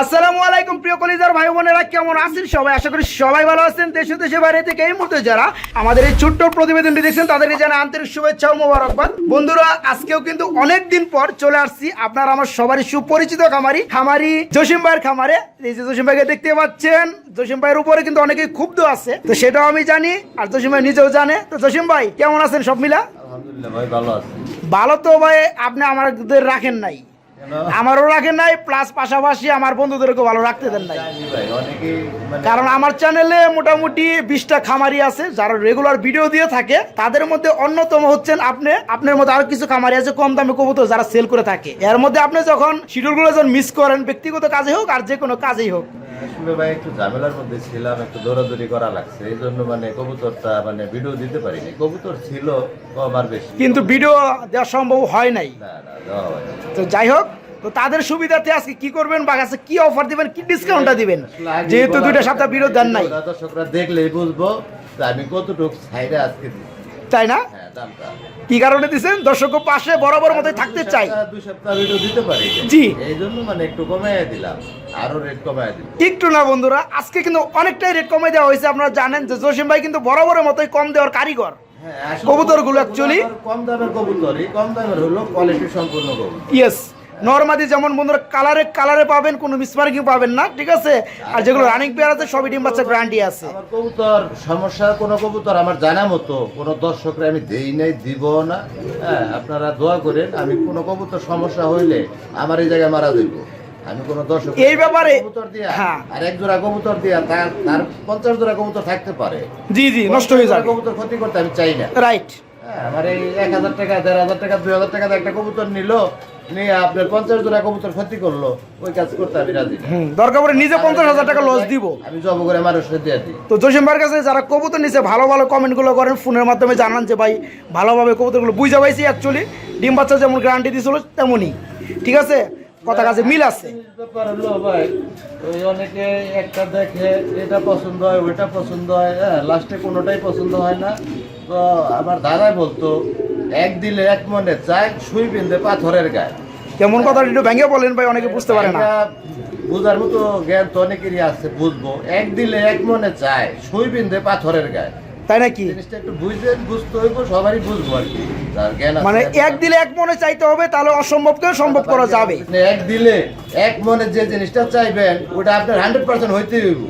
আসসালামু আলাইকুম প্রিয় কলিজার ভাই বোনেরা কেমন আছেন সবাই? আশা করি সবাই ভালো আছেন। দেশে দেশে বাইরে থেকে এই মুহূর্তে যারা আমাদের এই ছোট্ট প্রতিবেদনটি দেখছেন তাদেরকে জানাই আন্তরিক শুভেচ্ছা ও মোবারকবাদ। বন্ধুরা আজকেও কিন্তু অনেক দিন পর চলে আসছি আপনার আমার সবারই সুপরিচিত খামারি খামারি জসিম ভাইয়ের খামারে। এই যে জসিম ভাইকে দেখতে পাচ্ছেন জসিম ভাইয়ের উপরে কিন্তু অনেকেই ক্ষুব্ধ আছে তো সেটাও আমি জানি আর জসিম ভাই নিজেও জানে। তো জসিম ভাই কেমন আছেন সব মিলা? আলহামদুলিল্লাহ ভাই ভালো আছি। ভালো তো ভাই আপনি আমাদের রাখেন নাই। আমারও রাখেন নাই প্লাস পাশাপাশি আমার বন্ধুদেরকে ভালো রাখতে দেন নাই। মানে কারণ আমার চ্যানেলে মোটামুটি বিশটা খামারি আছে যারা রেগুলার ভিডিও দিয়ে থাকে তাদের মধ্যে অন্যতম হচ্ছেন আপনি। আপনার মধ্যে আরও কিছু খামারি আছে কম দামে কবুতর যারা সেল করে থাকে। এর মধ্যে আপনি যখন শিডিউলগুলো যখন মিস করেন ব্যক্তিগত কাজে হোক আর যে কোনো কাজেই হোক আসলে ভাই একটু ঝামেলার মধ্যে ছিলাম একটু দৌড়াদৌড়ি করা লাগছে এই জন্য মানে কবুতরটা মানে ভিডিও দিতে পারিনি কবুতর ছিল কম আর বেশি কিন্তু ভিডিও দেওয়া সম্ভব হয় নাই না না দেওয়া হয়নি। তো যাই হোক তো তাদের সুবিধাতে আজকে কি করবেন বা কাছে কি অফার দিবেন কি ডিসকাউন্টটা দিবেন যেহেতু দুইটা সপ্তাহ বিরোধ দেন নাই দর্শকরা দেখলেই বুঝব যে আমি কতটুকু ছাইরে আজকে তাই না? হ্যাঁ কি কারণে দিচ্ছেন দর্শক পাশে বরাবর মতো থাকতে চাই। দুই সপ্তাহ ভিডিও দিতে পারি। জি। এই জন্য মানে একটু কমাইয়া দিলাম। আরও রেট কমাইয়া দিলাম। একটু না বন্ধুরা আজকে কিন্তু অনেকটাই রেট কমে দেওয়া হয়েছে। আপনারা জানেন যে জসিম ভাই কিন্তু বরাবরের মতোই কম দেওয়ার কারিগর। কবুতরগুলো কম দামের কবুতরই। কম দামের হলো কোয়ালিটি সম্পূর্ণ কবুতর। ইয়েস নর্মাদি যেমন বন্ধুরা কালারে কালারে পাবেন কোনো মিসমার্কিং পাবেন না ঠিক আছে? আর যেগুলো রানিং পেয়ার আছে সবই ডিম বাচ্চা গ্যারান্টি আছে। আমার কবুতর সমস্যা কোনো কবুতর আমার জানা মতো কোনো দর্শকরা আমি দেই নাই দিব না। হ্যাঁ আপনারা দোয়া করেন আমি কোনো কবুতর সমস্যা হইলে আমার এই জায়গায় মারা দেব আমি কোনো দর্শক এই ব্যাপারে- কবুতর দিয়া হ্যাঁ। আর এক জোড়া কবুতর দিয়া তার তার পঞ্চাশ জোড়া কবুতর থাকতে পারে। জি জি নষ্ট হয়ে যাবে। কবুতর ক্ষতি করতে আমি চাই না। রাইট আমার এই এক হাজার টাকা দেড় হাজার টাকা দুই হাজার টাকা একটা কবুতর নিল নিয়ে আপনার পঞ্চাশ জোড়া কবুতর ক্ষতি করল ওই কাজ করতে আমি রাজি দরকার পড়ে নিজে পঞ্চাশ হাজার টাকা লস দিব। আমি জব করে মানুষের দিয়ে দিই। তো জসিম ভাইয়ের কাছে যারা কবুতর নিচে ভালো ভালো কমেন্টগুলো করেন ফোনের মাধ্যমে জানান যে ভাই ভালোভাবে কবুতরগুলো বুঝে পাইছি অ্যাকচুয়ালি ডিম বাচ্চা যেমন গ্যারান্টি দিয়েছিল তেমনই। ঠিক আছে? কথা কাছে মিল আছে। ব্যাপার হলো ভাই ওই অনেকে একটা দেখে এটা পছন্দ হয় ওইটা পছন্দ হয় হ্যাঁ লাস্টে কোনোটাই পছন্দ হয় না। তো আমার দাদাই বলতো এক দিলে এক মনে চায় সুই বিন্দে পাথরের গায়ে। কেমন কথা একটু ভেঙে বলেন ভাই অনেকে বুঝতে পারে না। বুঝার মতো জ্ঞান তো অনেকেরই আছে বুঝব। এক দিলে এক মনে চায় সুই বিন্দে পাথরের গায়ে। তাই নাকি? জিনিসটা একটু বুঝতে বুঝতে হইব সবারই বুঝব আর কি। মানে এক দিলে এক মনে চাইতে হবে তাহলে অসম্ভবকেও সম্ভব করা যাবে। এক দিলে এক মনে যে জিনিসটা চাইবেন ওটা আপনার হান্ড্রেড পার্সেন্ট হইতে হইব।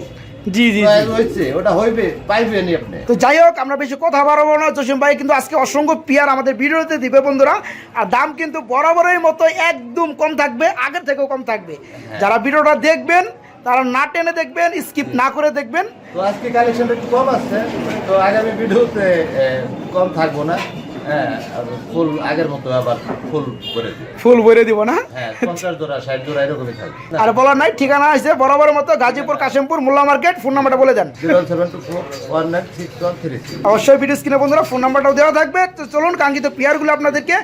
জি জি হয়েছে ওটা হইবে পাইবেনই আপনি। তো যাই হোক আমরা বেশি কথা বাড়াবো না জসিম ভাই কিন্তু আজকে অসংখ্য পিয়ার আমাদের ভিডিওতে দিবে বন্ধুরা। আর দাম কিন্তু বরাবরের মতো একদম কম থাকবে আগের থেকেও কম থাকবে। যারা ভিডিওটা দেখবেন তারা না টেনে দেখবেন স্কিপ না করে দেখবেন। তো আজকে কালেকশনটা একটু কম আছে তো আগামী ভিডিওতে কম থাকব না ফুল আগের মতো আবার ফুল করে ফুল ভরে দিব না? হ্যাঁ আর বলার নাই ঠিকানা আছে বরাবরের মতো গাজীপুর কাশিমপুর মোল্লা মার্কেট ফোন নাম্বারটা বলে দেন। অবশ্যই ভিডিও স্ক্রিনে বন্ধুরা ফোন নাম্বারটাও দেওয়া থাকবে। তো চলুন কাঙ্ক্ষিত পেয়ারগুলো আপনাদেরকে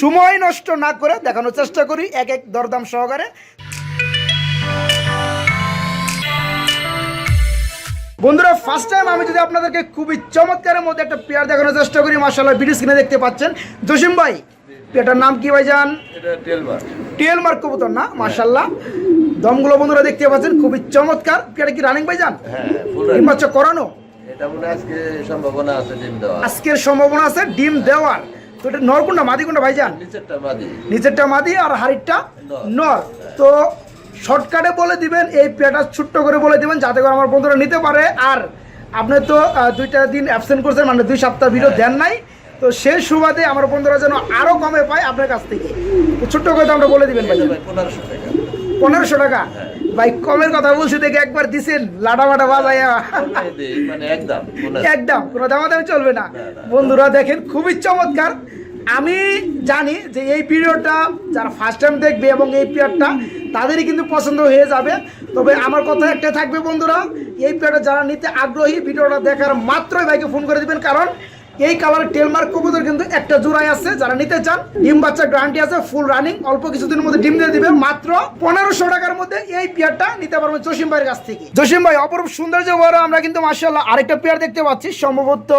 সময় নষ্ট না করে দেখানোর চেষ্টা করি এক এক দরদাম সহকারে। বন্ধুরা ফার্স্ট টাইম আমি যদি আপনাদেরকে খুবই চমৎকারের মধ্যে একটা পেয়ার দেখানোর চেষ্টা করি মার্শাল্লাহ ভিডিও স্ক্রিনে দেখতে পাচ্ছেন। জসিম ভাই পেয়ারটার নাম কি ভাই জান এটা টিএল মার্ক কবুতর না মার্শাল্লাহ দমগুলো বন্ধুরা দেখতে পাচ্ছেন খুবই চমৎকার। পেয়ারটা কি রানিং ভাই জান হ্যাঁ ডিম বাচ্চা করানো আজকের সম্ভাবনা আছে ডিম দেওয়ার। তো এটা মাদিকুন্ডা ভাইজান? নিচেরটা বাদি নিচেরটা মাদি আর হাড়িরটা নর। নর। তো শর্টকাটে বলে দিবেন এই পেটা ছোট্ট করে বলে দিবেন যাতে করে আমার বন্ধুরা নিতে পারে। আর আপনি তো দুইটা দিন অ্যাবসেন্ট করছেন মানে দুই সপ্তাহ ভিডিও দেন নাই। তো সেই সুবাদে আমার বন্ধুরা যেন আরও কমে পায় আপনার কাছ থেকে। ছোট্ট করে দামটা বলে দিবেন ভাই। পনেরোশো টাকা। পনেরোশো টাকা? ভাই কমের কথা বলছি দেখে একবার দিছেন লাটা মাটা বাজাইয়া একদম কোনো দামাদামি চলবে না। বন্ধুরা দেখেন খুবই চমৎকার। আমি জানি যে এই পিরিয়ডটা যারা ফার্স্ট টাইম দেখবে এবং এই পিরিয়ডটা তাদেরই কিন্তু পছন্দ হয়ে যাবে। তবে আমার কথা একটা থাকবে বন্ধুরা, এই পিরিয়ডে যারা নিতে আগ্রহী, ভিডিওটা দেখার মাত্রই ভাইকে ফোন করে দেবেন। কারণ এই কালার টেলমার্ক কবুতর কিন্তু একটা জোড়াই আছে যারা নিতে চান ডিম বাচ্চা গ্যারান্টি আছে ফুল রানিং অল্প কিছুদিনের মধ্যে ডিম দিয়ে দিবে। মাত্র পনেরোশো টাকার মধ্যে এই পেয়ারটা নিতে পারবেন জসিম ভাইয়ের কাছ থেকে। জসিম ভাই অপরূপ সৌন্দর্য বড় আমরা কিন্তু মার্শাল্লাহ আরেকটা পেয়ার দেখতে পাচ্ছি সম্ভবত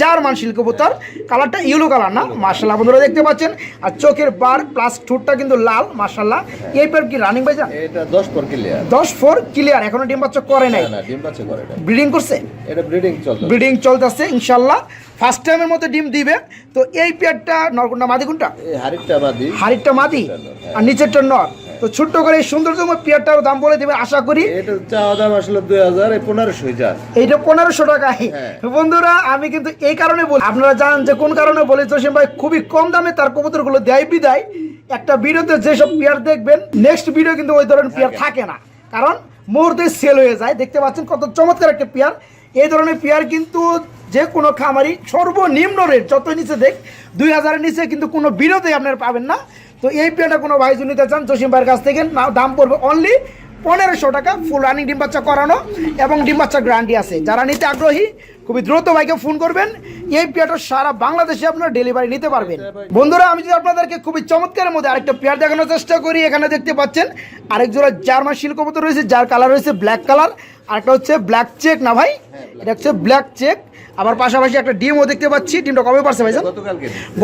জার্মান শিল্ক কবুতর। কালারটা ইয়েলো কালার না মার্শাল্লাহ বন্ধুরা দেখতে পাচ্ছেন। আর চোখের বার প্লাস ঠোঁটটা কিন্তু লাল মার্শাল্লাহ এই পেয়ার কি রানিং ভাই এটা দশ পর ক্লিয়ার দশ ফোর ক্লিয়ার এখনও ডিম বাচ্চা করে নাই। ডিম বাচ্চা করে ব্রিডিং করছে? এটা ব্রিডিং চলছে ব্রিডিং চলতেছে ইনশাল্লাহ ফার্স্ট টাইমের মধ্যে ডিম দিবে। তো এই পেয়ারটা নরকুন্ডা মাদি কোনটা? হাড়িটা মাদি। আর নিচেরটা নর। তো ছোট্ট করে এই সৌন্দর্যম পেয়ারটার দাম বলে দেবে আশা করি। এটা চাওয়া দাম আসলে দুই হাজার পনেরোশো হাজার এইটা পনেরোশো টাকায়। হ্যাঁ। বন্ধুরা আমি কিন্তু এই কারণে বলি আপনারা জানেন যে কোন কারণে বলি জসিম ভাই খুবই কম দামে তার কবুতরগুলো দেয় বিদায়। একটা ভিডিওতে যেসব পেয়ার দেখবেন নেক্সট ভিডিও কিন্তু ওই ধরনের পেয়ার থাকে। না। কারণ মুহূর্তে সেল হয়ে যায়। দেখতে পাচ্ছেন কত চমৎকার একটা পেয়ার। এই ধরনের পেয়ার কিন্তু যে কোনো খামারি সর্বনিম্ন রেট যত নিচে দেখ, দুই হাজারের নিচে কিন্তু কোনো বিরোধে আপনারা পাবেন না। তো এই পেয়ারটা কোনো ভাই নিতে চান, জসিম ভাইয়ের কাছ থেকে না, দাম পড়বে অনলি পনেরোশো টাকা ফুল রানিং ডিম বাচ্চা করানো এবং ডিম বাচ্চা গ্যারান্টি আছে। যারা নিতে আগ্রহী, খুবই দ্রুত ভাইকে ফোন করবেন। এই পেয়ারটা সারা বাংলাদেশে আপনারা ডেলিভারি নিতে পারবেন। বন্ধুরা, আমি যদি আপনাদেরকে খুবই চমৎকারের মধ্যে আরেকটা পেয়ার দেখানোর চেষ্টা করি, এখানে দেখতে পাচ্ছেন, আরেক জোড়া জার্মান কবুতর রয়েছে, যার কালার রয়েছে ব্ল্যাক কালার আরেকটা হচ্ছে ব্ল্যাক চেক না ভাই? এটা হচ্ছে ব্ল্যাক চেক আবার পাশাপাশি একটা ডিমও দেখতে পাচ্ছি ডিমটা কবে পারছে ভাই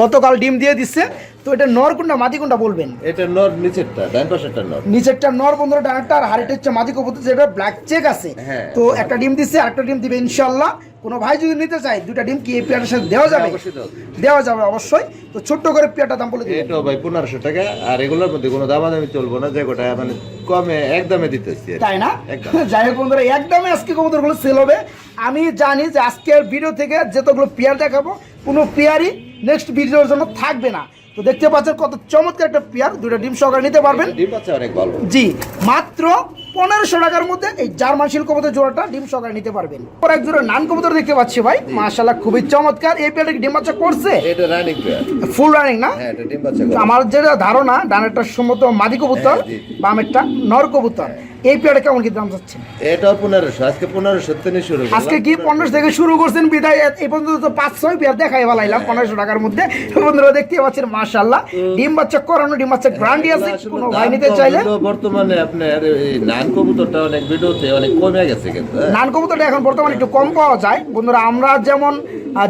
গতকাল ডিম দিয়ে দিচ্ছে। তো এটা নর কোনটা মাদি কোনটা বলবেন? এটা নর নিচেরটা ডান পাশেরটা নর। নিচেরটা নর বন্ধুরা ডানারটা আর হাড়িটা হচ্ছে মাদি কবুতর যেটা ব্ল্যাক চেক আছে। হ্যাঁ। তো একটা ডিম দিচ্ছে আর একটা ডিম দিবে ইনশাল্লাহ কোনো ভাই যদি নিতে চায় দুটা ডিম কি এই পেয়ারের সাথে দেওয়া যাবে? দেওয়া যাবে। দেওয়া যাবে অবশ্যই। তো ছোট্ট করে পেয়ারটা দাম বলে দিবেন। এটাও ভাই পনেরোশো টাকা আর এগুলোর মধ্যে কোনো দামাদামি চলবো না যে গোটা মানে কমে একদমে দিতেছি তাই না? যাই হোক বন্ধুরা একদমই আজকে কবুতরগুলো সেল হবে। আমি জানি যে আজকের ভিডিও থেকে যতগুলো পেয়ার দেখাবো কোনো পেয়ারই নেক্সট ভিডিওর জন্য থাকবে না। তো দেখতে পাচ্ছেন কত চমৎকার একটা পেয়ার দুটো ডিম সহকারে নিতে পারবেন। ডিম বাচ্চা অনেক ভালো। জি মাত্র পনেরোশো টাকার মধ্যে এই জার্মান শিল কবুতর জোড়াটা ডিম সকালে নিতে পারবেন। পর এক জোড়া নান কবুতর দেখতে পাচ্ছি ভাই। মাশাল্লাহ খুবই চমৎকার। এই পেয়ারটা কি ডিম বাচ্চা করছে? এটা রানিং ফুল রানিং না? হ্যাঁ। আমার যেটা ধারণা ডানেরটা সম্মত মাদি কবুতর জি। বামেরটা নর কবুতর। এই কেমন কি দাম যাচ্ছে? এটাও পনেরোশো আজকে পনেরোশো থেকে শুরু আজকে কি পনেরোশো থেকে শুরু করছেন বিদায় এই পর্যন্ত তো পাঁচ ছয় দেখাই বলাইলাম পনেরোশো টাকার মধ্যে। বন্ধুরা দেখতে পাচ্ছেন মাশাল্লাহ ডিম বাচ্চা করানো ডিম বাচ্চা গ্রান্ডি আছে কোনো ভাই নিতে চাইলে। বর্তমানে আপনার এই নান কবুতরটা অনেক ভিডিওতে অনেক কমে গেছে কিন্তু হ্যাঁ। নান কবুতরটা এখন বর্তমানে একটু কম পাওয়া যায়। বন্ধুরা আমরা যেমন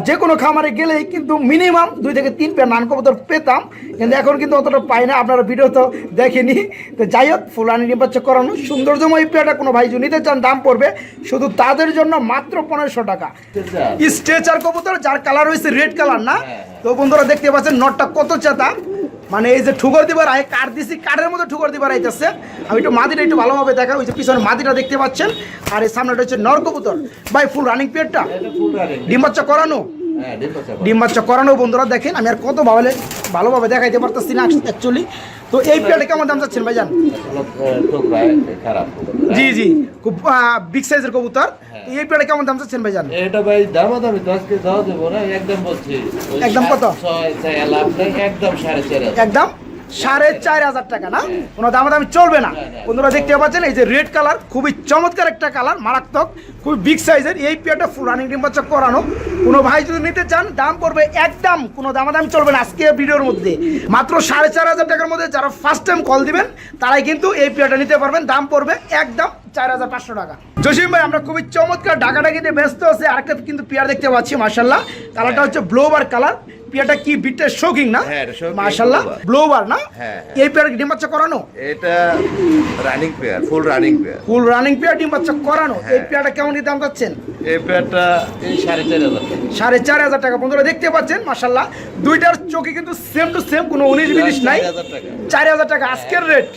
যে কোনো খামারে গেলেই কিন্তু মিনিমাম দুই থেকে তিন পেয়ার নান কবুতর পেতাম। কিন্তু এখন কিন্তু অতটা পাই না আপনারা ভিডিও তো দেখেনি। তো যাই হোক ফুলানি ডিম নির্বাচন করানো সৌন্দর্যময় পেয়ারটা কোনো ভাই যদি নিতে চান দাম পড়বে শুধু তাদের জন্য মাত্র পনেরোশো টাকা। স্ট্রেচার কবুতর যার কালার হয়েছে রেড কালার না? তো বন্ধুরা দেখতে পাচ্ছেন নটটা কত চেতা। মানে এই যে ঠুকর দিবার আয় কাঠ দিছি কাঠের মতো ঠুকর দিবার আইতেছে। আমি একটু মাদিটা একটু ভালোভাবে দেখা ওই যে পিছনে মাদিটা দেখতে পাচ্ছেন। আর এই সামনেটা হচ্ছে নর কবুতর। ভাই ফুল রানিং running। ডিম বাচ্চা করানো? হ্যাঁ। ডিম বাচ্চা করানো বন্ধুরা দেখেন আমি আর কত ভালো ভালোভাবে দেখাইতে পারতেছি না অ্যাকচুয়ালি তো এই প্লেটে কেমন দাম চাচ্ছেন ভাইজান। জি জি। খুব বিগ সাইজের কবুতর। তো এই প্লেটে কেমন দাম চাচ্ছেন ভাইজান? এটা ভাই দামাদামি তো আজকে দাও দেবো না একদম বলছি। একদম কত? একদম সাড়ে চার একদম? সাড়ে চার হাজার টাকা, না? কোনো দামাদামি চলবে না। বন্ধুরা দেখতে পাচ্ছেন, এই যে রেড কালার খুবই চমৎকার একটা কালার মারাত্মক, খুবই বিগ সাইজের এই পেয়ারটা ফুল রানিং ডিম বাচ্চা করানো। কোনো ভাই যদি নিতে চান, দাম পড়বে একদম, কোনো দামাদামি চলবে না আজকে ভিডিওর মধ্যে। মাত্র সাড়ে চার হাজার টাকার মধ্যে যারা ফার্স্ট টাইম কল দিবেন, তারাই কিন্তু এই পেয়ারটা নিতে পারবেন। দাম পড়বে একদম চার হাজার পাঁচশো টাকা। জসিম ভাই, আমরা খুবই চমৎকার ডাকাডাকিতে ব্যস্ত আছে। আরেকটা কিন্তু পেয়ার দেখতে পাচ্ছি মার্শাল্লাহ কালারটা হচ্ছে ব্লোবার কালার পেয়ারটা কি বিটটা শোকিং না? হ্যাঁ, blower। ব্লোবার না? হ্যাঁ, এই পেয়ার ডিম বাচ্চা করানো? এটা running pair full running pair. Full running pair ডিম বাচ্চা করানো। হ্যাঁ। এই পেয়ারটা কেমন দাম যাচ্ছেন এই পেয়ারটা এই সাড়ে চার হাজার। সাড়ে চার হাজার টাকা। বন্ধুরা দেখতে পাচ্ছেন মার্শাল্লাহ দুইটার চোখে কিন্তু সেম টু সেম কোনো উনিশ বিনিশ নাই। চার হাজার টাকা। আজকের রেট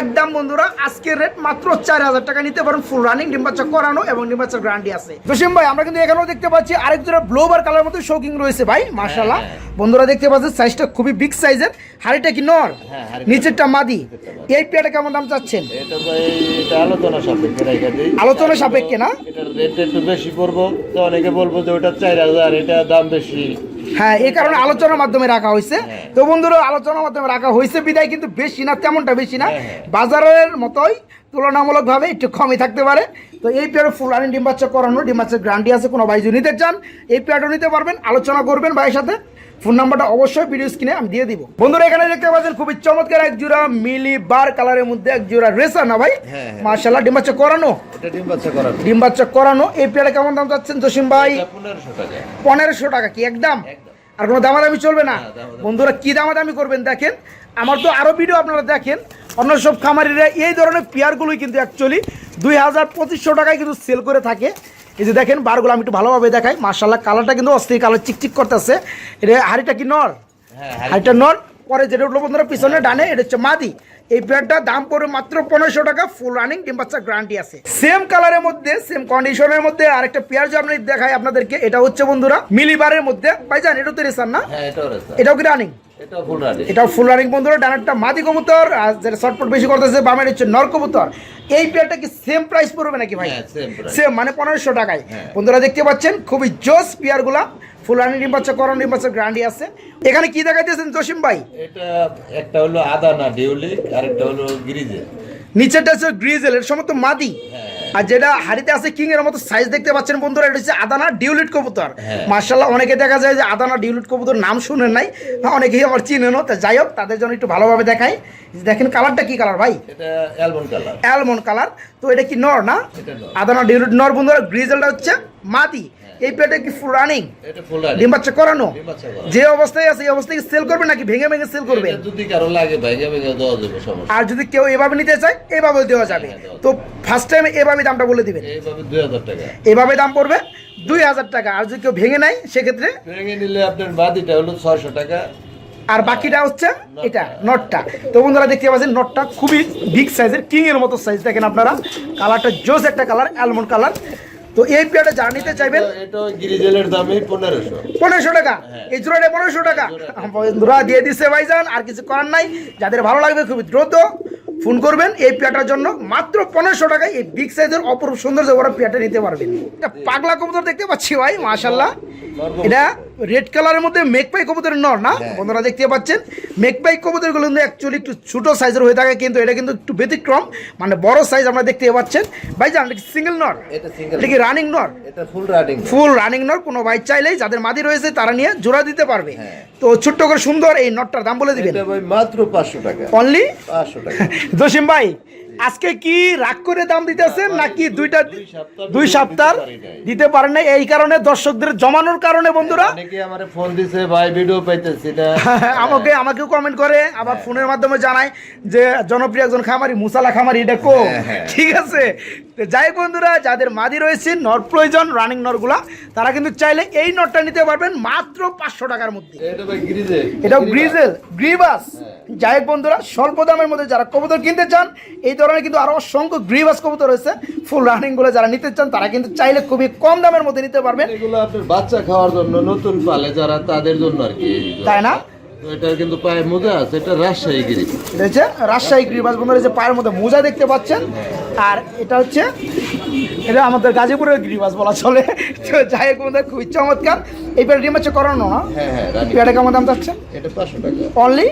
একদম বন্ধুরা আজকের রেট মাত্র চার হাজার টাকা নিতে পারেন ফুল রানিং ডিম বাচ্চা করানো এবং ডিম বাচ্চার গ্যারান্টি আছে। জসিম ভাই আমরা কিন্তু এখানেও দেখতে পাচ্ছি আরেক জোড়া ব্লোবার কালার মতো শৌকিং রয়েছে ভাই মার্শাল্লাহ হ্যাঁ। বন্ধুরা দেখতে পাচ্ছেন সাইজটা খুবই বিগ সাইজের হাড়িটা কি নর? হ্যাঁ, নিচেরটা মাদি। এই পেয়ারটা কেমন দাম চাচ্ছেন? আলোচনা সাপেক্ষে আলোচনা সাপেক্ষে না? এটার রেট একটু বেশি পড়ব। অনেকে বলব যে ওটা চার হাজার এটা দাম বেশি হ্যাঁ এই কারণে আলোচনার মাধ্যমে রাখা হয়েছে হ্যাঁ। তো বন্ধুরা আলোচনার মাধ্যমে রাখা হয়েছে বিদায় কিন্তু বেশি না তেমনটা বেশি না হ্যাঁ, হ্যাঁ। বাজারের মতোই তুলনামূলকভাবে একটু কমই থাকতে পারে। তো এই পেয়ারে ফুল রানিং ডিম বাচ্চা করানো ডিম বাচ্চার গ্যারান্টি আছে কোনো ভাই যদি নিতে চান এই পেয়ারটা নিতে পারবেন আলোচনা করবেন ভাইয়ের সাথে। ফোন নাম্বারটা অবশ্যই ভিডিও স্ক্রিনে আমি দিয়ে দিব। বন্ধুরা এখানে দেখতে পাচ্ছেন খুবই চমৎকার এক জোড়া মিলি বার কালারের মধ্যে এক জোড়া রেসা না ভাই? হ্যাঁ, হ্যাঁ। মার্শাল্লাহ ডিম বাচ্চা করানো? ডিম বাচ্চা করানো। এই পেয়ারে কেমন দাম চাচ্ছেন জসিম ভাই? পনেরোশো টাকা। কি একদম। আর কোনো দামাদামি চলবে না। বন্ধুরা কি দামাদামি করবেন দেখেন? আমার তো আরও ভিডিও আপনারা দেখেন। অন্য সব খামারিরা এই ধরনের পেয়ারগুলোই কিন্তু অ্যাকচুয়ালি দুই হাজার পঁচিশশো টাকায় কিন্তু সেল করে থাকে। এই যে দেখেন বারগুলো আমি একটু ভালোভাবে দেখাই। মার্শাল্লাহ কালারটা কিন্তু অস্থির কালার চিকচিক করতেছে। এটা হাড়িটা কি নর? হ্যাঁ হাড়িটা নর। পরে যেটা উঠল বন্ধুরা পিছনে ডানে এটা হচ্ছে মাদি। এই পেয়ারটার দাম পড়বে মাত্র পনেরোশো টাকা ফুল রানিং ডিম বাচ্চা গ্যারান্টি আছে। সেম কালারের মধ্যে সেম কন্ডিশনের মধ্যে আরেকটা পেয়ার যে আপনি দেখাই আপনাদেরকে এটা হচ্ছে বন্ধুরা মিলিবারের মধ্যে। ভাইজান এটাও তো রেসার না? হ্যাঁ এটাও কি রানিং এটাও ফুল রানি বন্ধুরা ডানারটা মাদি কবুতর আর যেটা শর্টপট বেশি করতেছে বামের হচ্ছে নর কবুতর। এই পেয়ারটা কি সেম প্রাইস পড়বে নাকি ভাই? হ্যাঁ সেম মানে পনেরোশো টাকায়। হ্যাঁ। বন্ধুরা দেখতে পাচ্ছেন খুবই জোস পেয়ারগুলা ফুল রানিং ডিম বাচ্চা করণ ডিম বাচ্চা গ্যারান্টি আছে। এখানে কি দেখাইতেছেন জসিম ভাই? এটা একটা হলো আদানা ডিউলিক আর একটা হলো গিরিজে নিচেরটা হচ্ছে গ্রিজেল এর সমস্ত মাদি। হ্যাঁ। আর যেটা হাড়িতে আছে কিং এর মতো সাইজ দেখতে পাচ্ছেন বন্ধুরা এটা হচ্ছে আদানা ডিউলিট কবুতর। হ্যাঁ। মার্শাল্লাহ অনেকে দেখা যায় যে আদানা ডিউলিট কবুতর নাম শুনেন নাই। হ্যাঁ, অনেকেই আবার চিনেনও তা যাই হোক তাদের জন্য একটু ভালোভাবে দেখাই। দেখেন কালারটা কি কালার ভাই? অ্যালমন্ড কালার তো এটা কি নর না? আদানা ডিউলিট নর বন্ধুরা গ্রিজেলটা হচ্ছে মাদি এই পেটে কি ফুল রানিং ডিম বাচ্চা করানো। যে অবস্থায় আছে এই অবস্থায় সেল করবে নাকি ভেঙে ভেঙে সেল করবে? যদি কারও লাগে ভেঙে ভেঙে দেওয়া যাবে আর যদি কেউ এভাবে নিতে চায় এভাবে দেওয়া যাবে। হ্যাঁ, তো ফার্স্ট টাইম এভাবে দামটা বলে দিবেন। এভাবে দাম পড়বে দুই হাজার টাকা। আর যদি কেউ ভেঙে নেয় সেক্ষেত্রে ভেঙে নিলে আপনার বাদিটা হলো ছয়শো টাকা। আর বাকিটা হচ্ছে এটা নটটা। তো বন্ধুরা দেখতে পাচ্ছেন নটটা খুবই বিগ সাইজের কিং এর মতো সাইজ দেখেন আপনারা কালারটা জোস একটা কালার অ্যালমন্ড কালার তো এই পেয়ারটা যারা নিতে চাইবেন? এটা দামই পনেরোশো। পনেরোশো টাকা? এই জোড়াটা পনেরোশো টাকা। বন্ধুরা দিয়ে দিচ্ছে ভাইজান আর কিছু করার নাই। যাদের ভালো লাগবে খুবই দ্রুত ফোন করবেন। এই পেয়াটার জন্য মাত্র পনেরোশো টাকায় এই বিগ সাইজের অপরূপ সৌন্দর্য ওরা পেয়াটা নিতে পারবেন। এটা পাগলা কবুতর দেখতে পাচ্ছি ভাই মাশাল্লাহ এটা রেড কালারের মধ্যে মেকপাই কবুতরের নর না? হ্যাঁ। বন্ধুরা দেখতে পাচ্ছেন? মেকপাই কবুতরগুলো কিন্তু অ্যাকচুয়ালি একটু ছোট সাইজের হয়ে থাকে কিন্তু এটা কিন্তু একটু ব্যতিক্রম। মানে বড় সাইজ আমরা দেখতে পাচ্ছেন। ভাইজান সিঙ্গেল নর? এটা কি রানিং নর এটা ফুল রানিং ফুল রানিং নর কোনো বাইক চাইলেই যাদের মাদি রয়েছে তারা নিয়ে জোড়া দিতে পারবে। হ্যাঁ। তো ছোট্ট করে সুন্দর এই নটটার দাম বলে দিবেন। এটা ভাই মাত্র পাঁচশো টাকা। অনলি পাঁচশো টাকা। জসিম ভাই আজকে কি রাগ করে দাম দিতেছেন নাকি দুইটা দুই সপ্তাহ দিতে পারেন না এই কারণে দর্শকদের জমানোর কারণে বন্ধুরা অনেকে আমার ফোন দিছে ভাই ভিডিও পাইতেছি না। আমাকে আমাকেও কমেন্ট করে আবার ফোনের মাধ্যমে জানায় যে জনপ্রিয় একজন খামারি মুসালা খামারি এটা কো? হ্যাঁ, হ্যাঁ। ঠিক আছে? তো যাই বন্ধুরা যাদের মাদি রয়েছে নর প্রয়োজন রানিং নরগুলা তারা কিন্তু চাইলে এই নটটা নিতে পারবেন মাত্র পাঁচশো টাকার মধ্যে। এটা ভাই গিরিজে এটাও গ্রিজেল গ্রিবাস যাই বন্ধুরা স্বল্প দামের মধ্যে যারা কবুতর কিনতে চান এই ধরনের কিন্তু আরও অসংখ্য গ্রিবাস কবুতর রয়েছে। ফুল রানিংগুলো যারা নিতে চান তারা কিন্তু চাইলে খুবই কম দামের মধ্যে নিতে পারবেন। এগুলো আপনার বাচ্চা খাওয়ার জন্য নতুন পালে যারা তাদের জন্য আর কি। তাই না? এটা কিন্তু পায়ে মোজা আছে এটা রাজশাহী গিরি এটা হচ্ছে রাজশাহী গ্রিবাস বন্ধুরা যে পায়ের মধ্যে মোজা দেখতে পাচ্ছেন। আর এটা হচ্ছে এটা আমাদের গাজীপুরের গ্রিবাস বলা চলে। তো যাই হোক বন্ধুরা খুবই চমৎকার। এই পেয়ারটি হচ্ছে করানো না? হ্যাঁ হ্যাঁ পেয়ারটা কেমন দাম চাচ্ছে এটা পাঁচশো টাকা। অনলি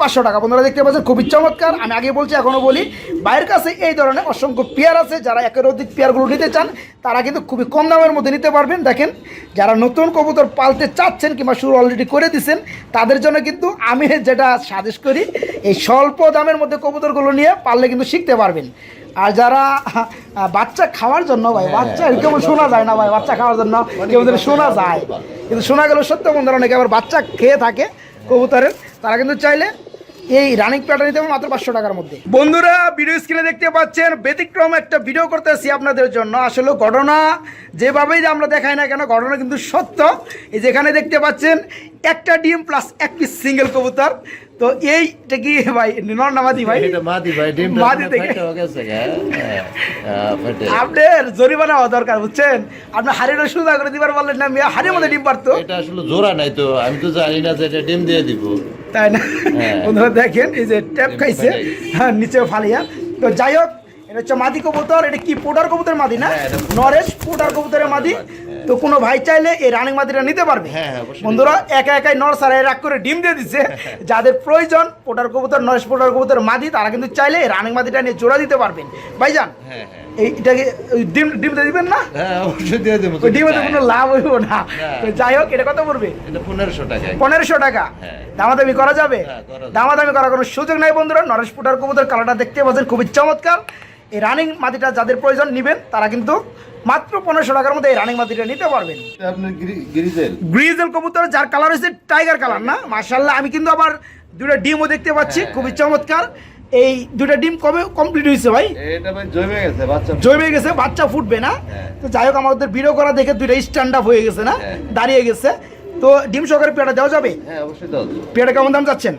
পাঁচশো টাকা। বন্ধুরা দেখতে পাচ্ছেন খুবই চমৎকার। আমি আগে বলছি এখনও বলি বাইরের কাছে এই ধরনের অসংখ্য পেয়ার আছে। যারা একের অধিক পেয়ারগুলো নিতে চান তারা কিন্তু খুবই কম দামের মধ্যে নিতে পারবেন। দেখেন যারা নতুন কবুতর পালতে চাচ্ছেন কিংবা শুরু অলরেডি করে দিছেন তাদের জন্য কিন্তু আমি যেটা সাজেস্ট করি এই স্বল্প দামের মধ্যে কবুতরগুলো নিয়ে পারলে কিন্তু শিখতে পারবেন। আর যারা বাচ্চা খাওয়ার জন্য ভাই বাচ্চা কেমন শোনা যায় না ভাই বাচ্চা খাওয়ার জন্য কেমন শোনা যায়। কিন্তু শোনা গেল সত্য বন্ধুরা অনেকে আবার বাচ্চা খেয়ে থাকে। কবুতরের, তারা কিন্তু চাইলে এই রানিং প্যাটার্ন নিতে মাত্র পাঁচশো টাকার মধ্যে। বন্ধুরা ভিডিও স্ক্রিনে দেখতে পাচ্ছেন, ব্যতিক্রম একটা ভিডিও করতেছি আপনাদের জন্য। আসলে ঘটনা যেভাবেই যে আমরা দেখাই না কেন, ঘটনা কিন্তু সত্য। এই যেখানে দেখতে পাচ্ছেন, একটা ডিম প্লাস এক পিস সিঙ্গেল কবুতর। তো এইটা কি ভাই নর নামাদি ভাই? এটা মাদি ভাই ডিম মাদি থেকে। গেছে হ্যাঁ হ্যাঁ, ফেটে। আপনার জরিমানা হওয়া দরকার বুঝছেন? আপনার হাড়িটা সুদা করে দিবার বললেন না মেয়ে হাড়ির মধ্যে ডিম পারতো। এটা আসলে জোড়া নাই তো আমি তো জানি না যে এটা ডিম দিয়ে দিব। তাই না? হ্যাঁ। বন্ধুরা দেখেন এই যে ট্যাপ খাইছে হ্যাঁ নিচে ফালিয়া। তো যাই হোক এটা হচ্ছে মাদি কবুতর এটা কি পোটার কবুতর মাদি না? হ্যাঁ, নরেশ পোটার কবুতরের মাদি। তো কোনো ভাই চাইলে এই রানিং মাদিটা নিতে পারবে। হ্যাঁ, হ্যাঁ, বন্ধুরা একা একাই নর সারা রাগ করে ডিম দিয়ে দিচ্ছে। যাদের প্রয়োজন পোটার কবুতর নরেশ পোটার কবুতর মাদি তারা কিন্তু চাইলে এই রানিং মাদিটা নিয়ে জোড়া দিতে পারবেন। ভাইজান হ্যাঁ এইটাকে ডিম ডিম দিয়ে দিবেন না? হ্যাঁ অবশ্যই দিয়ে দেবো ওই ডিমে তো কোনো লাভ হইব না। যাই হোক এটা কত পড়বে? এটা পনেরোশো টাকায়। পনেরোশো টাকা। দামাদামি করা যাবে? হ্যাঁ, দামাদামি করার কোনো সুযোগ নাই বন্ধুরা। নরেশ পুটার কবুতর কালারটা দেখতে পাচ্ছেন খুবই চমৎকার। এই রানিং মাটিটা যাদের প্রয়োজন নেবেন তারা কিন্তু মাত্র পনেরোশো টাকার মধ্যে এই রানিং মাটিটা নিতে পারবেন। গ্রিজেল। কবুতর যার কালার হচ্ছে টাইগার কালার না? মার্শাল্লাহ আমি কিন্তু আবার দুটো ডিমও দেখতে পাচ্ছি হ্যাঁ, খুবই চমৎকার। এই দুটো ডিম কবে কমপ্লিট হয়েছে ভাই? জমে গেছে বাচ্চা ফুটবে। না? হ্যাঁ। তো যাই হোক আমাদের ভিডিও করা দেখে দুইটা স্ট্যান্ড আপ হয়ে গেছে না? হ্যাঁ। দাঁড়িয়ে গেছে। তো ডিম সহকারে পেয়াটা দেওয়া যাবে? হ্যাঁ। পেয়াটা কেমন দাম যাচ্ছেন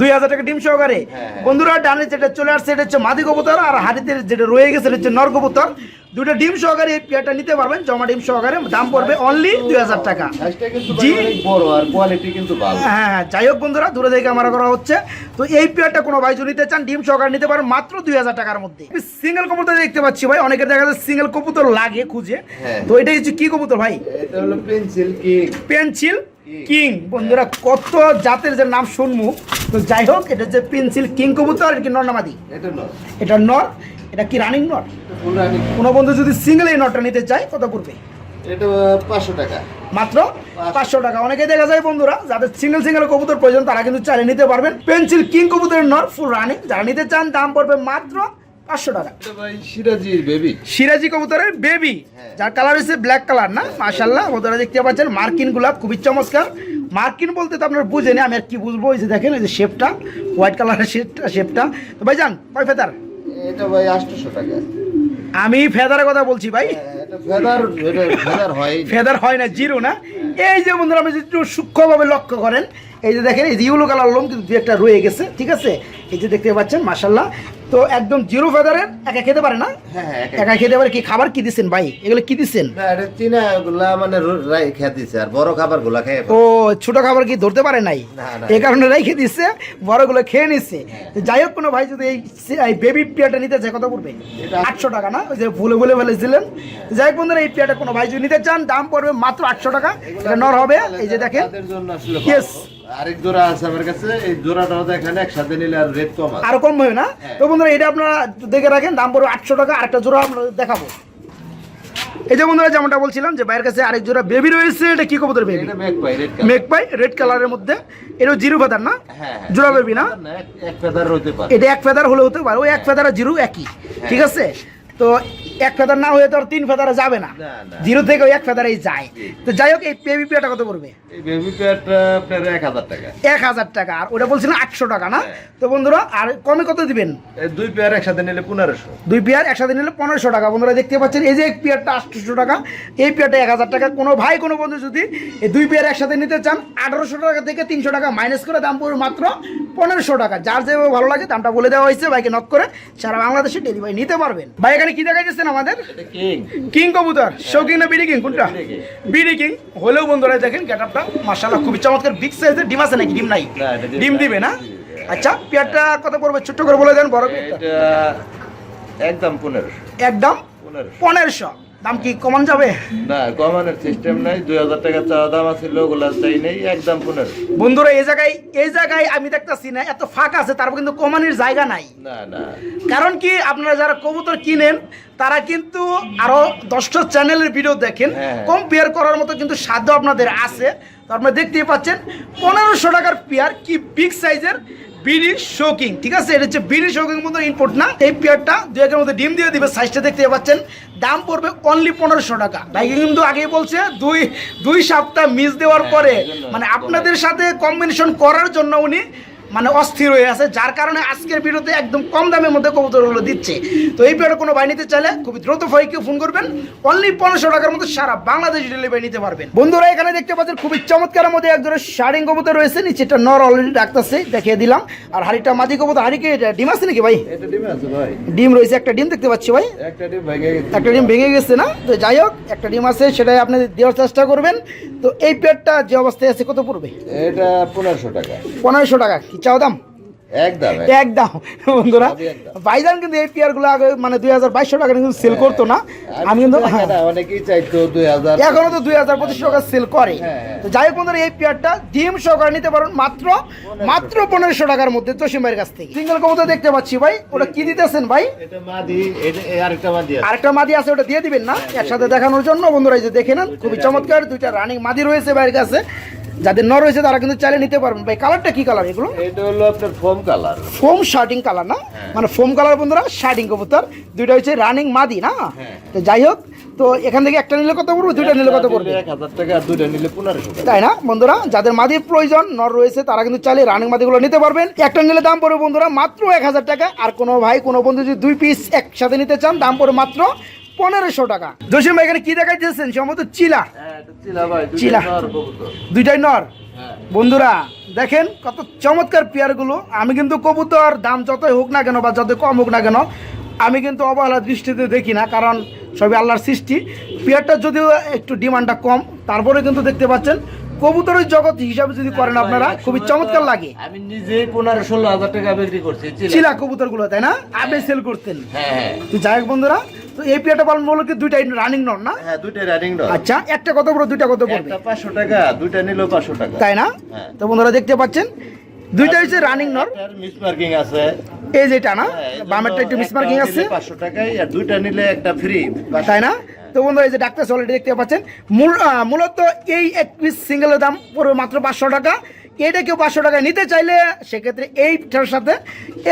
দুই হাজার টাকা ডিম সহকারে। হ্যাঁ, হ্যাঁ। বন্ধুরা ডানে যেটা চলে আসছে এটা হচ্ছে মাদি কবুতর আর হাড়িতে যেটা রয়ে গেছে এটা হচ্ছে নর কবুতর। দুটো ডিম সহকারে এই পেয়ারটা নিতে পারবেন জমা ডিম সহকারে দাম পড়বে অনলি দুই হাজার টাকা। জি। বড় আর কোয়ালিটি কিন্তু ভালো। হ্যাঁ হ্যাঁ যাই হোক বন্ধুরা দূরে থেকে আমার করা হচ্ছে। তো এই পেয়ারটা কোনো ভাই যদি নিতে চান ডিম সহকারে নিতে পারেন মাত্র দুই হাজার টাকার মধ্যে। সিঙ্গেল কবুতর দেখতে পাচ্ছি ভাই অনেকের দেখা যাচ্ছে সিঙ্গেল কবুতর লাগে খুঁজে। হ্যাঁ। তো এটা হচ্ছে কি কবুতর ভাই? এটা হলো পেন্সিল কি পেন্সিল কিং বন্ধুরা কত জাতের যে নাম শুনব। তো যাই হোক এটা হচ্ছে পেন্সিল কিং কবুতর আর কি নর্নামাদি এটা নর। এটা কি রানিং নট কোনো বন্ধু যদি সিঙ্গেল এই নটটা নিতে চায় কত পড়বে? এটা পাঁচশো টাকা। মাত্র পাঁচশো। টাকা। অনেকে দেখা যায় বন্ধুরা যাদের সিঙ্গেল সিঙ্গেল কবুতর প্রয়োজন তারা কিন্তু চাইলে নিতে পারবেন পেন্সিল কিং কবুতরের নর ফুল রানিং যারা নিতে চান দাম পড়বে মাত্র পাঁচশো টাকা। সিরাজি বেবি সিরাজি কবুতরের বেবি হ্যাঁ। যার কালার হচ্ছে ব্ল্যাক কালার না? মাশাল্লাহ দেখতে পাচ্ছেন মার্কিন গুলাব খুবই চমৎকার। মার্কিন বলতে তো আপনার বুঝেনি আমি আর কি বুঝব? এই যে দেখেন এই যে শেপটা হোয়াইট কালারের শেপটা শেপটা তো ভাই যান কয় ফেদার এটা ভাই আটশোশো টাকা। আমি ফেদারের কথা বলছি ভাই। হ্যাঁ, ফেদার হয় ফেদার হয় না জিরো না। এই যে বন্ধুরা আপনি একটু সূক্ষ্মভাবে লক্ষ্য করেন এই যে দেখেন এই যে ইউলো কালার লোম কিন্তু দু একটা রয়ে গেছে ঠিক আছে? এই যে দেখতে পাচ্ছেন মাসাল্লাহ তো একদম জিরো ফেদারের একা খেতে পারে না? হ্যাঁ হ্যাঁ একা- খেতে পারে কি? খাবার কি দিচ্ছেন ভাই? এগুলো কি দিচ্ছেন চীনা গুলা মানে রাই খেয়ে দিছে আর বড় খাবারগুলা খেয়ে ও ছোট খাবার কি ধরতে পারে নাই। এই কারণে রেখে দিচ্ছে বড়গুলো খেয়ে নিচ্ছে যাই হোক কোনো ভাই যদি এই বেবি পেয়ারটা নিতে চায় কত পড়বে? আটশো টাকা না? ওই যে ভুলে ভুলে ফেলেছিলেন যাই হোক বন্ধুরা এই পেয়ারটা কোনো ভাই যদি নিতে চান দাম পড়বে মাত্র আটশো টাকা। এটা নর হবে। এই যে দেখেন। জন্য আসলে Yes. ভালো। আরেক জোড়া আছে আমার কাছে এই জোড়াটাও দেখেন একসাথে নিলে আর রেট কম আরও কম হবে না হ্যাঁ। তো বন্ধুরা এটা আপনারা দেখে রাখেন দাম পড়বে আটশো টাকা আরেকটা জোড়া আমরা দেখাবো এই যে বন্ধুরা যেমনটা বলছিলাম যে বাইরের কাছে আরেক জোড়া বেবি রয়েছে এটা কি কবুতর বেবি এটা মেক পাই রেট পাই রেড কালারের মধ্যে এটা জিরো ফেদার না হ্যাঁ হ্যাঁ। জোড়া বেবি না না, এক- এক ফেদার হতে পারে এটা এক ফেদার হলে হতে পারে ওই এক ফেদার আর জিরো একই। ঠিক আছে তো এক ফেদার না হয়ে তো আর তিন ফেদারে যাবে না। জিরো থেকে এক ফেদারেই যায়। তো যাই হোক এই বেবি পেয়ারটা কত পড়বে? এক হাজার টাকা। আর ওটা বলছিলেন আটশো টাকা না? হ্যাঁ। তো বন্ধুরা আর কমে কত দিবেন? দুই পেয়ার একসাথে নিলে পনেরোশো। দুই পেয়ার একসাথে নিলে পনেরোশো টাকা। বন্ধুরা দেখতে পাচ্ছেন এই যে এক পেয়ারটা আটশোশো টাকা এই পেয়ারটা এক হাজার টাকা। কোনো ভাই কোনো বন্ধু যদি এই দুই পেয়ার একসাথে নিতে চান আঠারোশো টাকা থেকে তিনশো টাকা মাইনাস করে দাম পড়বে মাত্র পনেরোশো টাকা। যার যেভাবে ভালো লাগে দামটা বলে দেওয়া হয়েছে ভাইকে নক করে সারা বাংলাদেশে ডেলিভারি নিতে পারবেন। ভাই এখানে কি দেখা যাচ্ছেন আমাদের কিং। কবুতর। শৌকিং না বিডি কিং কোনটা? BD king. হলেও বন্ধুরা দেখেন গেটআপটা মার্শাল্লাহ খুবই চমৎকার। বিগ সাইজের ডিম আছে নাকি? ডিম নাই? ডিম দিবে না? আচ্ছা পেয়ারটা কত পড়বে? ছোট্ট করে বলে দেন বড় একদম পনেরোশো। একদম পনেরোশো। দাম কি কমান যাবে? না কমানোর সিস্টেম নাই দুই হাজার টাকা চাওয়া দাম আছে ওগুলা চাই নেই একদম পনেরো। বন্ধুরা এই জায়গায় এই জায়গায় আমি দেখতেছি না এত ফাঁকা আছে তারপর কিন্তু কমানির জায়গা নাই। না না। কারণ কি আপনারা যারা কবুতর কিনেন তারা কিন্তু আরও দশটা চ্যানেলের ভিডিও দেখেন হ্যাঁ। কম্পেয়ার করার মতো কিন্তু সাধ্য আপনাদের আছে। তো আপনারা দেখতেই পাচ্ছেন পনেরোশো টাকার পেয়ার কি বিগ সাইজের বিডি শোকিং ঠিক আছে? এটা হচ্ছে বিড়ির শোকিং মতো ইনপুট না? এই পেয়ারটা দু একের মধ্যে ডিম দিয়ে দিবে সাইজটা দেখতে পাচ্ছেন। দাম পড়বে অনলি পনেরোশো টাকা। ভাই কিন্তু আগেই বলছে দুই দুই সপ্তাহ মিস দেওয়ার হ্যাঁ, পরে। মানে আপনাদের সাথে কম্বিনেশন করার জন্য উনি মানে অস্থির হয়ে আছে যার কারণে আজকের ভিডিওতে একদম কম দামের মধ্যে কবুতরগুলো দিচ্ছে। তো এই ভিডিও কোনো ভাই নিতে চাইলে খুবই দ্রুত ফাইকে ফোন করবেন। অনলি পনেরোশো টাকার মধ্যে সারা বাংলাদেশ ডেলিভারি নিতে পারবেন। বন্ধুরা এখানে দেখতে পাচ্ছেন খুবই চমৎকারের মধ্যে এক ধরনের শাড়িং কবুতর রয়েছে নিচেটা নর অলরেডি ডাকতেছে দেখিয়ে দিলাম। আর হাড়িটা মাদি কবুতর হাড়িকে এটা ডিম আছে নাকি ভাই? এটা ডিম আছে ভাই। ডিম রয়েছে একটা ডিম দেখতে পাচ্ছি ভাই। একটা ডিম ভেঙে গেছে। একটা না? তো যাই হোক একটা ডিম আছে সেটাই আপনি দেওয়ার চেষ্টা করবেন। তো এই পেটটা যে অবস্থায় আছে কত পড়বে? এটা পনেরোশো টাকা। পনেরোশো টাকা কি চাও দাম একদম। একদম বন্ধুরা। ভাইজান কিন্তু এই পেয়ার আগে মানে দুই হাজার বাইশশো টাকা কিন্তু সেল করতো না। আমি কিন্তু হ্যাঁ, অনেকেই চাইতো দুই হাজার। এখনও তো দুই হাজার পঁচিশ টাকা সেল করে। হ্যাঁ, হ্যাঁ। তো যাই হোক বন্ধুরা এই পেয়ারটা ডিম সহকারে নিতে পারেন মাত্র মাত্র পনেরোশো টাকার মধ্যে জসিম ভাইয়ের কাছ থেকে। সিঙ্গেল কবুতর দেখতে পাচ্ছি ভাই ওটা কি দিতেছেন ভাই? আরেকটা মাদি আছে। আরেকটা মাদি আছে ওটা দিয়ে দিবেন না? একসাথে দেখানোর জন্য বন্ধুরা এই যে দেখে নেন খুবই চমৎকার দুইটা রানিং মাদি রয়েছে ভাইয়ের কাছে। যাদের ন রয়েছে তারা কিন্তু চাইলে নিতে পারবেন। ভাই কালারটা কি কালার এগুলো? এটা হলো আপনার foam colour foam shirting colour না? মানে ফোম কালার বন্ধুরা শার্টিং কবুতর। দুইটা হচ্ছে রানিং মাদি না? হ্যাঁ। তো যাই হোক তো এখান থেকে একটা নিলে কত পড়বে? দুইটা নিলে কত পড়বে? এক হাজার টাকা আর দুইটা নিলে পনেরোশো তাই না? বন্ধুরা যাদের মাদির প্রয়োজন নর রয়েছে তারা কিন্তু চাইলে রানিং মাদিগুলো নিতে পারবেন। একটা নিলে দাম পড়বে বন্ধুরা মাত্র এক হাজার টাকা। আর কোনো ভাই কোনো বন্ধু যদি দুই পিস একসাথে নিতে চান দাম পড়বে মাত্র পনেরোশো টাকা। জসিম ভাই এখানে কি দেখাইতেছেন? সম্ভবত চিলা। হ্যাঁ এটা চিলা চিলা। দুইটাই নর? হ্যাঁ। বন্ধুরা দেখেন কত চমৎকার পেয়ারগুলো। আমি কিন্তু কবুতর দাম যতই হোক না কেন বা যতই কম হোক না কেন আমি কিন্তু অবহেলা দৃষ্টিতে দেখি না কারণ সবই আল্লাহর সৃষ্টি। পেয়ারটা যদিও একটু ডিমান্ডটা কম তারপরে কিন্তু দেখতে পাচ্ছেন কবুতরের জগৎ হিসাবে যদি করেন আপনারা খুবই চমৎকার লাগে। আমি নিজেই পনেরো ষোলো হাজার টাকা বিক্রি করছি চিলা। চিলা কবুতরগুলো তাই না? আপনি সেল করতেন। হ্যাঁ হ্যাঁ। তো যাই হোক বন্ধুরা তো এই পেয়ারটা পালন বলো কি দুইটাই রানিং নন না? হ্যাঁ রানিং আচ্ছা একটা কত বড় দুইটা কত পড়বে? একটা পাঁচশো টাকা দুইটা নিল পাঁচশো টাকা। তাই না? হ্যাঁ। তো বন্ধুরা দেখতে পাচ্ছেন দুইটা হচ্ছে রানিং নর মিস মার্কিং আছে। এই যেটা না হ্যাঁ, বামেরটা একটু একটা মিসমার্কিং আছে। টাকায় আর দুইটা নিলে একটা ফ্রি তাই না? তো বন্ধু এই যে ডাক্তার অলরেডি দেখতে পাচ্ছেন মূল মূলত এই এক পিস সিঙ্গেলের দাম পড়বে মাত্র পাঁচশো টাকা। এটা কেউ পাঁচশো টাকা নিতে চাইলে সেক্ষেত্রে এইটার সাথে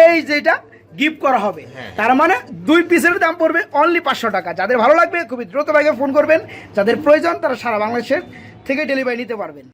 এই যেটা গিফট করা হবে। তার মানে দুই পিসের দাম পড়বে অনলি পাঁচশো টাকা। যাদের ভালো লাগবে খুবই দ্রুত ভাগে ফোন করবেন। যাদের প্রয়োজন তারা সারা বাংলাদেশের থেকে ডেলিভারি নিতে পারবেন।